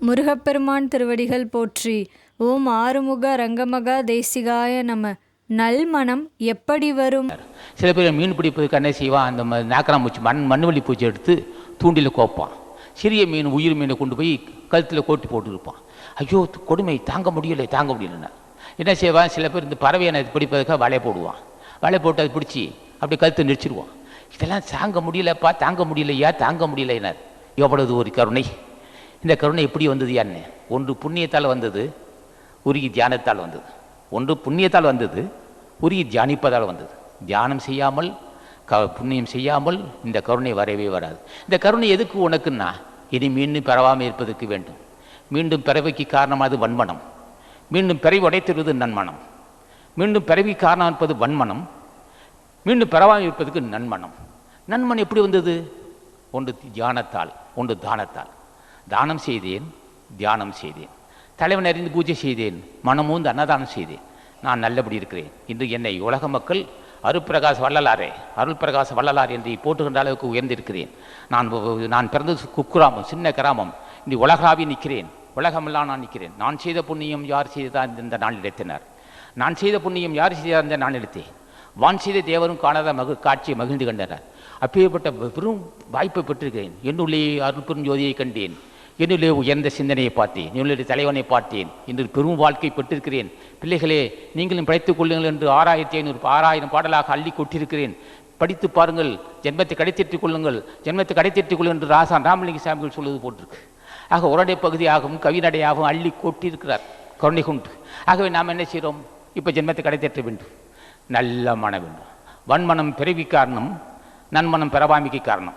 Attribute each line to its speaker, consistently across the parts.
Speaker 1: முருகப்பெருமான் திருவடிகள் போற்றி. ஓம் ஆறுமுக ரங்கமகா தேசிகாய நம. நல்மணம் எப்படி வரும்?
Speaker 2: சில பேர் மீன் பிடிப்பதுக்கு என்ன செய்வான். அந்த ம- நாக்கராம்பூச்சி மண் மண்வெளி பூச்சி எடுத்து தூண்டில் கோப்பான். சிறிய மீன் உயிர் மீனை கொண்டு போய் கழுத்தில் கோட்டி போட்டுருப்பான். ஐயோ கொடுமை தாங்க முடியலை தாங்க முடியலன்னா. என்ன செய்வான்? சில பேர் இந்த பறவையை பிடிப்பதுக்காக வலையை போடுவான். வலை போட்டு அது பிடிச்சி அப்படி கழுத்து நெரிச்சிடுவான் இதெல்லாம் தாங்க முடியலப்பா தாங்க முடியலையா தாங்க முடியலைனார் எவ்வளவு ஒரு கருணை. இந்த கருணை எப்படி வந்தது யான்னு? ஒன்று புண்ணியத்தால் வந்தது உருகி தியானத்தால் வந்தது. ஒன்று புண்ணியத்தால் வந்தது உருகி தியானிப்பதால் வந்தது. தியானம் செய்யாமல் க புண்ணியம் செய்யாமல் இந்த கருணை வரவே வராது. இந்த கருணை எதுக்கு உனக்குன்னா இனி மீண்டும் பெறவாமல் இருப்பதற்கு வேண்டும். மீண்டும் பிறவைக்கு காரணமானது வன்மனம். மீண்டும் பிறவி உடைத்திருவது நன்மனம். மீண்டும் பிறவி காரணம் இருப்பது வன்மனம். மீண்டும் பெறவாமல் இருப்பதற்கு நன்மனம். நன்மன் எப்படி வந்தது? ஒன்று தியானத்தால் ஒன்று தானத்தால். தானம் செய்தேன் தியானம் செய்தேன். தலைவன் அறிந்து பூஜை செய்தேன் மனமூந்து அன்னதானம் செய்தேன். நான் நல்லபடி இருக்கிறேன். இன்று என்னை உலக மக்கள் அருட்பிரகாச வள்ளலாரே அருள் பிரகாச வள்ளலார் என்று போட்டுகின்ற அளவுக்கு உயர்ந்திருக்கிறேன். நான் நான் பிறந்தது குக்கிராமம் சின்ன கிராமம். இந்த உலகாவி நிற்கிறேன். உலகமெல்லாம் நான் நிற்கிறேன். நான் செய்த புண்ணியம் யார் செய்ததான் இந்த நாள் இடத்தினர் நான் செய்த புண்ணியம் யார் செய்தார் இந்த நான் எடுத்தேன். வான்சீதை தேவரும் காணாத மகு காட்சியை மகிழ்ந்து கண்டனர். அப்பேற்பட்ட பெரும் வாய்ப்பை பெற்றிருக்கிறேன். என்னுள்ளே அருள்பெரும் ஜோதியை கண்டேன். என்னுள்ளே உயர்ந்த சிந்தனையை பார்த்தேன். என்னுடைய தலைவனை பார்த்தேன். இன்று பெரும் வாழ்க்கை பெற்றிருக்கிறேன். பிள்ளைகளே நீங்களும் படித்துக் கொள்ளுங்கள் என்று ஆறாயிரத்தி ஐநூறு ஆறாயிரம் பாடலாக அள்ளி கொட்டிருக்கிறேன். படித்து பாருங்கள். ஜென்மத்தை கடைத்தேற்றிக் கொள்ளுங்கள். ஜென்மத்தை கடைத்தேற்றிக் கொள்ளுங்கள் என்று ராசா ராமலிங்க சாமிகள் சொல்வது போட்டிருக்கு. ஆக உரடை பகுதியாகவும் கவிநடையாகவும் அள்ளி கொட்டியிருக்கிறார் கருணை கொண்டு. ஆகவே நாம் என்ன செய்கிறோம் இப்போ ஜென்மத்தை கடைத்தேற்ற வேண்டும். நல்ல மனம் வேண்டும் வன்மனம் பிறவி காரணம் நன்மனம் பிறவாமிக்கு காரணம்.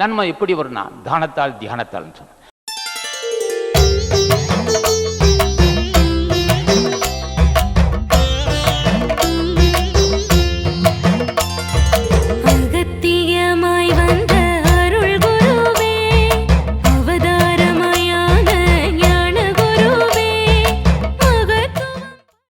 Speaker 2: நன்மை எப்படி வரும்னா தானத்தால் தியானத்தால் சொன்னேன்.